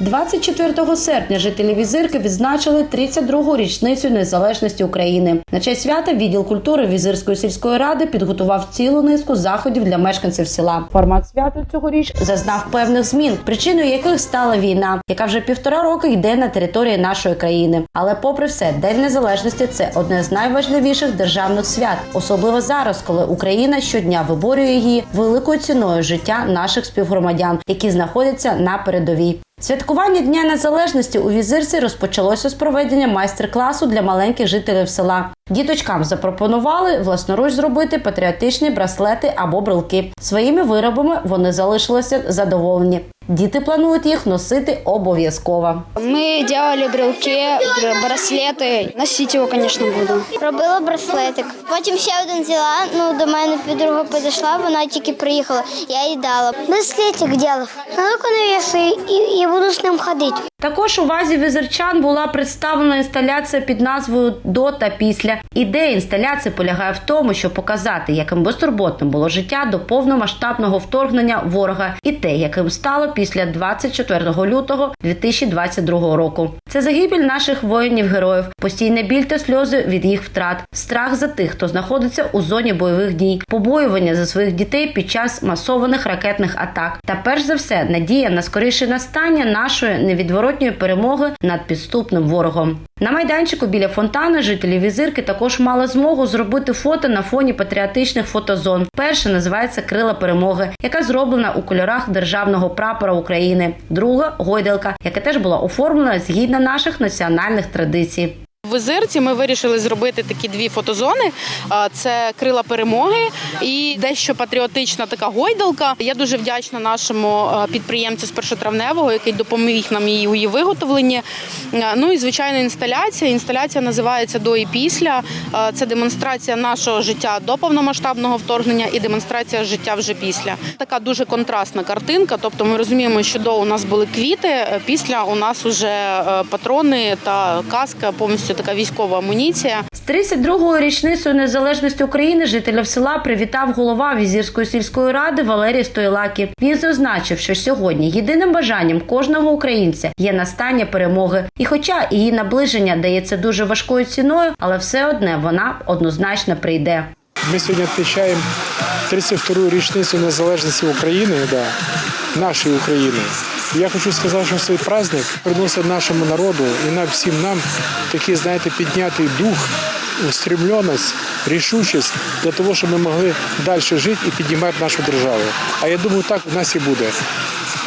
24 серпня жителі візирки відзначили 32-гу річницю незалежності України. На честь свята відділ культури візирської сільської ради підготував цілу низку заходів для мешканців села. Формат свята цьогоріч зазнав певних змін, причиною яких стала війна, яка вже півтора роки йде на території нашої країни. Але, попри все, День незалежності це одне з найважливіших державних свят, особливо зараз, коли Україна щодня виборює її великою ціною життя наших співгромадян, які знаходяться на передовій. Святкування Дня Незалежності у візирці розпочалося з проведення майстер-класу для маленьких жителів села. Діточкам запропонували власноруч зробити патріотичні браслети або брелки. Своїми виробами вони залишилися задоволені. Діти планують їх носити обов'язково. Мы делали брелки, бр- браслеты. Носить его, конечно, буду. Робила браслетик. Потім ще один взяла. Ну до мене подруга підійшла, вона тільки приїхала. Я їй дала. Браслетик ділав. На руку навішу і, і буду з ним ходити. Також у вазі візерчан була представлена інсталяція під назвою До та після. Ідея інсталяції полягає в тому, щоб показати, яким безтурботним було життя до повномасштабного вторгнення ворога, і те, яким стало після 24 лютого 2022 року. Це загибель наших воїнів-героїв, постійний біль та сльози від їх втрат, страх за тих, хто знаходиться у зоні бойових дій, побоювання за своїх дітей під час масованих ракетних атак. Та перш за все, надія на скоріше настання нашої невідворотньої перемоги над підступним ворогом. На майданчику біля фонтану жителі візирки також мали змогу зробити фото на фоні патріотичних фотозон. Перша називається Крила перемоги, яка зроблена у кольорах державного прапора України. Друга гойдалка, яка теж була оформлена згідно наших національних традицій. В Озерці ми вирішили зробити такі дві фотозони: це крила перемоги і дещо патріотична така гойдалка. Я дуже вдячна нашому підприємцю з першотравневого, який допоміг нам її у її виготовленні. Ну і звичайно, інсталяція. Інсталяція називається До і після. Це демонстрація нашого життя до повномасштабного вторгнення і демонстрація життя вже після. Така дуже контрастна картинка. Тобто, ми розуміємо, що до у нас були квіти, після у нас уже е, патрони та каска, повністю така військова амуніція. З 32-ю річницею незалежності України жителів села привітав голова Візірської сільської ради Валерій Стойлакі. Він зазначив, що сьогодні єдиним бажанням кожного українця є настання перемоги. І хоча її наближення дається дуже важкою ціною, але все одне вона однозначно прийде. Ми сьогодні відмічаємо 32-річницю річницю незалежності України, да, нашої України. І Я хочу сказати, що цей праздник приносить нашому народу і нам всім нам такий, знаєте, піднятий дух, устремленість, рішучість для того, щоб ми могли далі жити і піднімати нашу державу. А я думаю, так у нас і буде.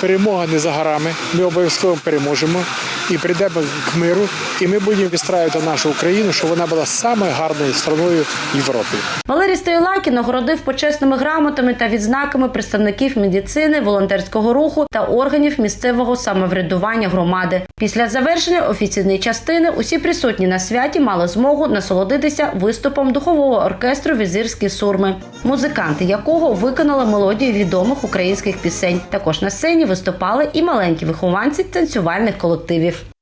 Перемога не за горами. Ми обов'язково переможемо і прийдемо к миру. І ми будемо вистраювати нашу Україну, щоб вона була самою гарною страною Європи. Валерій Стойлакі нагородив почесними грамотами та відзнаками представників медицини, волонтерського руху та органів місцевого самоврядування громади. Після завершення офіційної частини усі присутні на святі мали змогу насолодитися виступом духового оркестру Візирські сурми, музиканти якого виконали мелодію відомих українських пісень. Також на сцені виступали і маленькі вихованці танцювальних колективів.